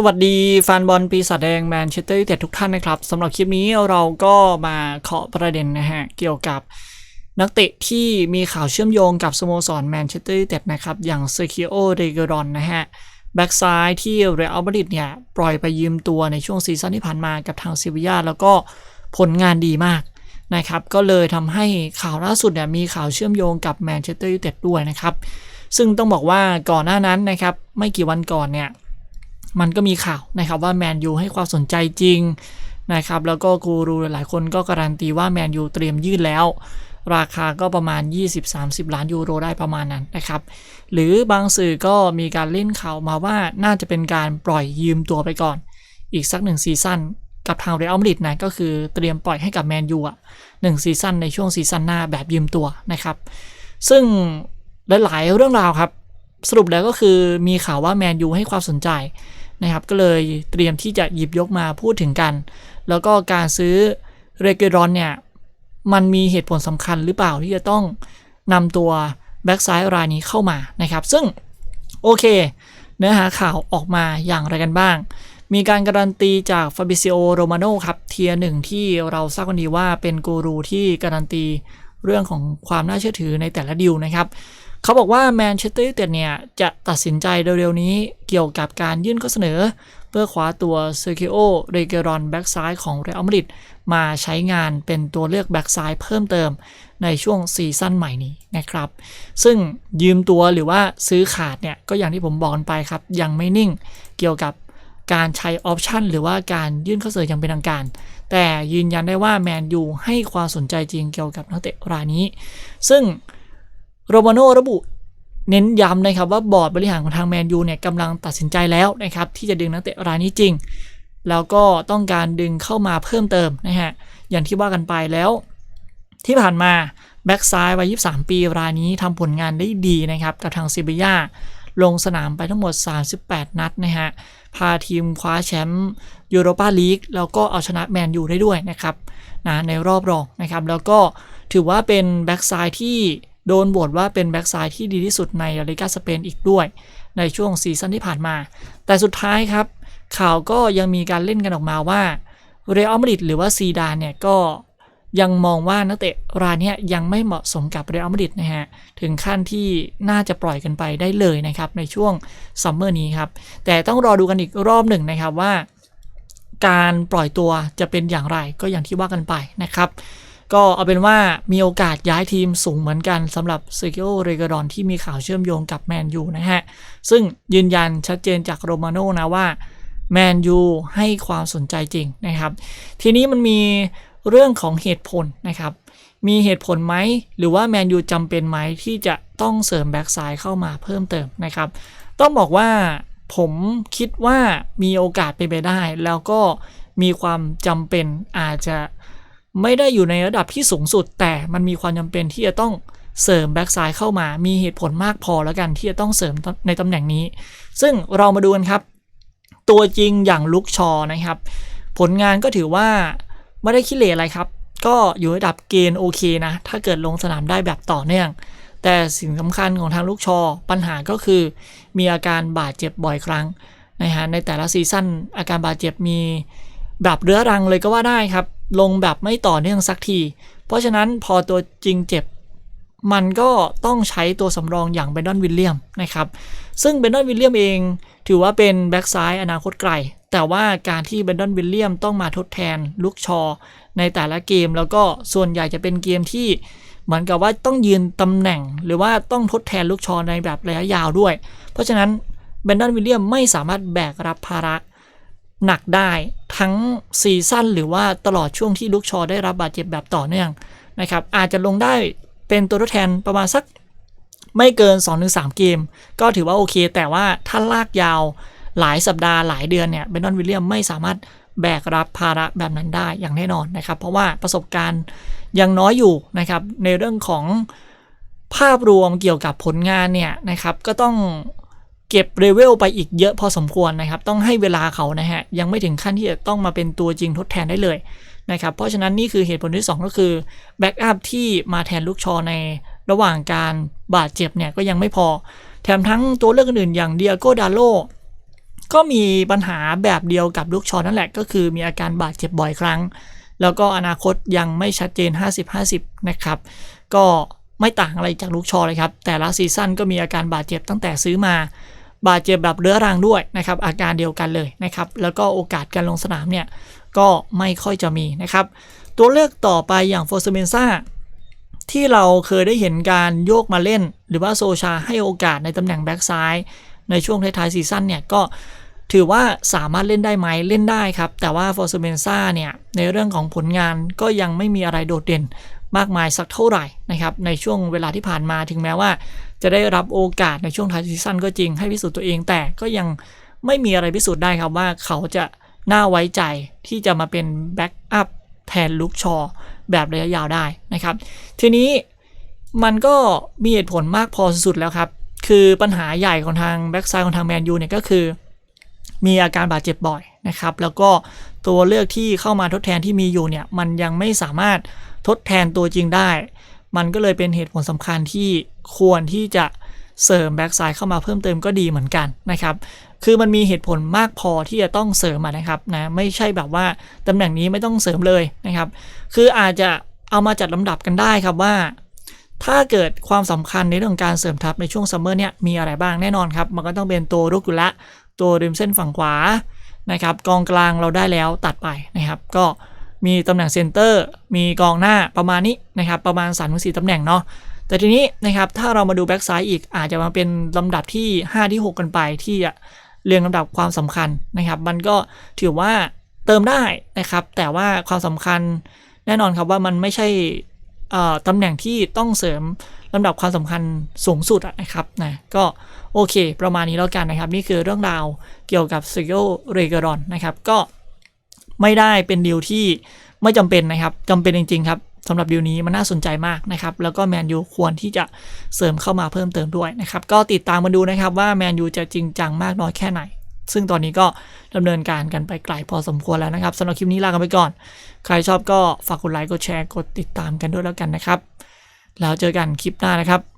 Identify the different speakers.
Speaker 1: สวัสดีแฟนบอลปีศาจแดงแมนเชสเตอร์ยูไนเต็ดทุกท่านนะครับสำหรับคลิปนี้เราก็มาเคาะประเด็นนะฮะ เกี่ยวกับนักเตะที่มีข่าวเชื่อมโยงกับสโมสรแมนเชสเตอร์ยูไนเต็ดนะครับ อย่างเซอร์คิโอเรเกรอนนะฮะ แบ็กซ้ายที่เรอัลมาดริดเนี่ย ปล่อยไปยืมตัวในช่วงซีซั่นที่ผ่านมากับทางซิวิยาแล้วก็ผลงานดีมากนะครับ ก็เลยทำให้ข่าวล่าสุดเนี่ยมีข่าวเชื่อมโยงกับแมนเชสเตอร์ยูไนเต็ดด้วยนะครับซึ่งต้องบอกว่าก่อนหน้านั้นนะครับไม่กี่วันก่อนเนี่ย มันก็มีข่าวนะครับว่าแมนยูให้ความสนใจจริงนะครับแล้วก็กูรูหลายคนก็การันตีว่าแมนยูเตรียมยื่นแล้ว ราคาก็ประมาณ 20-30 ล้านยูโรได้ประมาณนั้นนะครับ หรือบางสื่อก็มีการเล่นข่าวมาว่าน่าจะเป็นการปล่อยยืมตัวไปก่อน อีกสักหนึ่งซีซั่นกับทางเรอัลมาดริดนะก็คือเตรียมปล่อยให้กับแมนยูอะหนึ่งซีซั่นในช่วงซีซั่นหน้าแบบยืมตัวนะครับ ซึ่งหลายๆเรื่องราวครับ สรุปแล้วก็คือมีข่าวว่าแมนยูให้ความสนใจ นะครับ ก็เลยเตรียมที่จะหยิบยกมาพูดถึงกัน แล้วก็การซื้อเรเกรอนเนี่ย มันมีเหตุผลสำคัญหรือเปล่าที่จะต้องนำตัวแบ็กซ้ายรายนี้เข้ามานะครับ ซึ่งโอเค เนื้อหาข่าวออกมาอย่างไรกันบ้าง มีการการันตีจากฟาบิซิโอโรมาโนครับ เทียหนึ่งที่เราทราบกันดีว่าเป็นกูรูที่การันตีเรื่องของความน่าเชื่อถือในแต่ละดิวนะครับ เขาบอกว่าแมนเชสเตอร์ยูไนเต็ดเนี่ย จะตัดสินใจเร็วๆนี้เกี่ยวกับการยื่นข้อเสนอ เพื่อคว้าตัวเซอร์คิโอเรเกรอนแบ็กซ้ายของเรอัลมาดริดมาใช้งานเป็นตัวเลือกแบ็กซ้ายเพิ่มเติมในช่วงซีซั่นใหม่นี้นะครับ ซึ่งยืมตัวหรือว่าซื้อขาดเนี่ย ก็อย่างที่ผมบอกไปครับ ยังไม่นิ่งเกี่ยวกับการใช้ออปชันหรือว่าการยื่นข้อเสนออย่างเป็นทางการ แต่ยืนยันได้ว่าแมนยูให้ความสนใจจริงเกี่ยวกับนักเตะรายนี้ ซึ่ง โรมาโนระบุเน้นย้ำนะครับว่าบอร์ดบริหารของทางแมนยูเนี่ยกำลังตัดสินใจแล้วนะครับที่จะดึงนักเตะรายนี้จริง แล้วก็ต้องการดึงเข้ามาเพิ่มเติมนะฮะอย่างที่ว่ากันไปแล้ว ที่ผ่านมาแบ็กซ้ายวัย 23 ปีรายนี้ทำผลงานได้ดีนะครับกับทางซิบิยาลงสนามไปทั้งหมด 38 นัดนะฮะพาทีมคว้าแชมป์ยูโรปาลีกแล้วก็เอาชนะแมนยูได้ด้วยนะครับนะในรอบรองนะครับแล้วก็ถือว่าเป็นแบ็กซ้ายที่ โดนบทว่าเป็นแบ็กซ้ายที่ดีที่สุดในลาลิกาสเปนอีกด้วย ในช่วงซีซั่นที่ผ่านมา แต่สุดท้ายครับ ข่าวก็ยังมีการเล่นกันออกมาว่าเรอัลมาดริดหรือว่าซีดานเนี่ยก็ยังมองว่านักเตะรายนี้ยังไม่เหมาะสมกับเรอัลมาดริดนะฮะ ถึงขั้นที่น่าจะปล่อยกันไปได้เลยนะครับ ในช่วงซัมเมอร์นี้ครับ แต่ต้องรอดูกันอีกรอบหนึ่งนะครับว่า การปล่อยตัวจะเป็นอย่างไรก็อย่างที่ว่ากันไปนะครับ ก็เอาเป็นว่ามีโอกาสย้ายทีมสูงเหมือนกันสำหรับเซกิโอเรกรอนที่มีข่าวเชื่อมโยงกับแมนยูนะฮะ ซึ่งยืนยันชัดเจนจากโรมาโน่นะว่าแมนยูให้ความสนใจจริงนะครับ ทีนี้มันมีเรื่องของเหตุผลนะครับ มีเหตุผลไหม หรือว่าแมนยูจำเป็นไหมที่จะต้องเสริมแบ็กซ้ายเข้ามาเพิ่มเติมนะครับ ต้องบอกว่าผมคิดว่ามีโอกาสเป็นไปได้ แล้วก็มีความจำเป็นอาจจะ ไม่ได้อยู่ในระดับที่สูงสุด แต่มันมีความจำเป็นที่จะต้องเสริมแบ็กซ้ายเข้ามา มีเหตุผลมากพอแล้วกันที่จะต้องเสริมในตำแหน่งนี้ ซึ่งเรามาดูกันครับ ตัวจริงอย่างลุกชอนะครับ ผลงานก็ถือว่าไม่ได้ขี้เหร่อะไรครับ ก็อยู่ระดับเกณฑ์โอเคนะ ถ้าเกิดลงสนามได้แบบต่อเนื่อง แต่สิ่งสำคัญของทางลูกชอ ปัญหาก็คือ มีอาการบาดเจ็บบ่อยครั้งนะฮะในแต่ละซีซั่นอาการบาดเจ็บมีแบบเรื้อรังเลยก็ว่าได้ครับ ลงแบบไม่ต่อเนื่องสักที เพราะฉะนั้นพอตัวจริงเจ็บ มันก็ต้องใช้ตัวสำรองอย่างเบนดอนวิลเลียมนะครับ ซึ่งเบนดอนวิลเลียมเองถือว่าเป็นแบ็กซ้ายอนาคตไกล แต่ว่าการที่เบนดอนวิลเลียมต้องมาทดแทนลุกชอ ในแต่ละเกม แล้วก็ส่วนใหญ่จะเป็นเกมที่เหมือนกับว่าต้องยืนตำแหน่ง หรือว่าต้องทดแทนลูกชอในแบบระยะยาวด้วย เพราะฉะนั้นเบนดอนวิลเลียมไม่สามารถแบกรับภาระ หนักได้ทั้งซีซั่นหรือว่าตลอดช่วงที่ลูกชอได้รับบาดเจ็บแบบต่อเนื่องนะครับอาจจะลงได้เป็นตัวทดแทนประมาณสักไม่เกิน 2-3 เกม ก็ถือว่าโอเค แต่ว่าถ้าลากยาวหลายสัปดาห์หลายเดือนเนี่ยเบนดอนวิลเลียมไม่สามารถแบกรับภาระแบบนั้นได้อย่างแน่นอนนะครับ เพราะว่าประสบการณ์ยังน้อยอยู่นะครับในเรื่องของภาพรวมเกี่ยวกับผลงานเนี่ยนะครับก็ต้อง เก็บเลเวลไปอีกเยอะพอสมควรนะครับ ต้องให้เวลาเขานะฮะ ยังไม่ถึงขั้นที่จะต้องมาเป็นตัวจริงทดแทนได้เลยนะครับ เพราะฉะนั้นนี่คือเหตุผลที่ 2 ก็คือแบ็กอัพที่มาแทนลูกชอในระหว่างการบาดเจ็บเนี่ยก็ยังไม่พอ แถมทั้งตัวเลือกอื่นอย่างเดียโกดาโลก็มีปัญหาแบบเดียวกับลูกชอนั่นแหละ ก็คือมีอาการบาดเจ็บบ่อยครั้ง แล้วก็อนาคตยังไม่ชัดเจน 50-50 นะครับ ก็ไม่ต่างอะไรจากลูกชอเลยครับ แต่ละซีซั่นก็มีอาการบาดเจ็บตั้งแต่ซื้อมา บาดเจ็บแบบเรื้อรังด้วยนะครับอาการเดียวกันเลยนะครับแล้วก็โอกาสการลงสนามเนี่ยก็ไม่ค่อยจะมีนะครับตัวเลือกต่อไปอย่างโฟร์เซเมนซ่าที่เราเคยได้เห็นการโยกมาเล่น หรือว่าโซชาให้โอกาสในตำแหน่งแบ็กซ้ายในช่วงท้ายๆซีซั่นเนี่ยก็ถือว่าสามารถเล่นได้ไหมเล่นได้ครับ แต่ว่าฟอร์ e เมนซ่าเนี่ย ในเรื่องของผลงานก็ยังไม่มีอะไรโดดเด่น มากมายสักเท่าไหร่นะครับในช่วงเวลาที่ผ่านมาถึงแม้ว่า จะได้รับโอกาสในช่วงท้ายซีซั่นก็จริงให้พิสูจน์ตัวเองแต่ก็ยังไม่มีอะไรพิสูจน์ได้ครับว่าเขาจะน่าไว้ใจที่จะมาเป็นแบ็กอัพแทนลุกชอแบบระยะยาวได้นะครับ ทีนี้มันก็มีเหตุผลมากพอสุดแล้วครับ คือปัญหาใหญ่ของทางแบ็กไซด์ของทางแมนยูเนี่ยก็คือ มีอาการบาดเจ็บบ่อยนะครับ แล้วก็ตัวเลือกที่เข้ามาทดแทนที่มีอยู่เนี่ยมันยังไม่สามารถทดแทนตัวจริงได้ มันก็เลยเป็นเหตุผลสำคัญที่ควรที่จะเสริมแบ็กไซด์เข้ามาเพิ่มเติมก็ดีเหมือนกันนะครับ คือมันมีเหตุผลมากพอที่จะต้องเสริมนะครับนะ ไม่ใช่แบบว่าตำแหน่งนี้ไม่ต้องเสริมเลยนะครับ คืออาจจะเอามาจัดลำดับกันได้ครับว่า ถ้าเกิดความสำคัญในเรื่องการเสริมทัพในช่วงซัมเมอร์เนี่ยมีอะไรบ้างแน่นอนครับ มันก็ต้องเป็นตัวรุกอยู่ละ ตัวริมเส้นฝั่งขวานะครับกองกลางเราได้แล้วตัดไปนะครับก็มีตำแหน่งเซนเตอร์มีกองหน้าประมาณนี้นะครับประมาณ3ามถึงสตำแหน่งเนาะแต่ทีนี้นะครับถ้าเรามาดูแบ็กซ้ายอีกอาจจะมาเป็นลำดับที่ 5 ที่ 6 กันไปที่เรียงลำดับความสำคัญนะครับ มันก็ถือว่าเติมได้นะครับ แต่ว่าความสำคัญแน่นอนครับว่ามันไม่ใช่ตำแหน่งที่ต้องเสริม ลำดับความสำคัญสูงสุดนะครับนะก็โอเค ประมาณนี้แล้วกันนะครับ นี่คือเรื่องราวเกี่ยวกับซิโกเรเกรอนนะครับก็ไม่ได้เป็นดีลที่ไม่จำเป็นนะครับจำเป็นจริง ๆ ครับสำหรับดีลนี้มันน่าสนใจมากนะครับ แล้วก็แมนยูควรที่จะเสริมเข้ามาเพิ่มเติมด้วยนะครับ ก็ติดตามมาดูนะครับว่าแมนยูจะจริงจังมากน้อยแค่ไหน ซึ่งตอนนี้ก็ดำเนินการกันไปไกลพอสมควรแล้วนะครับสำหรับคลิปนี้ลากันไปก่อน ใครชอบก็ฝากกดไลค์กดแชร์กดติดตามกันด้วยแล้วกันนะครับ แล้วเจอกันคลิปหน้านะครับ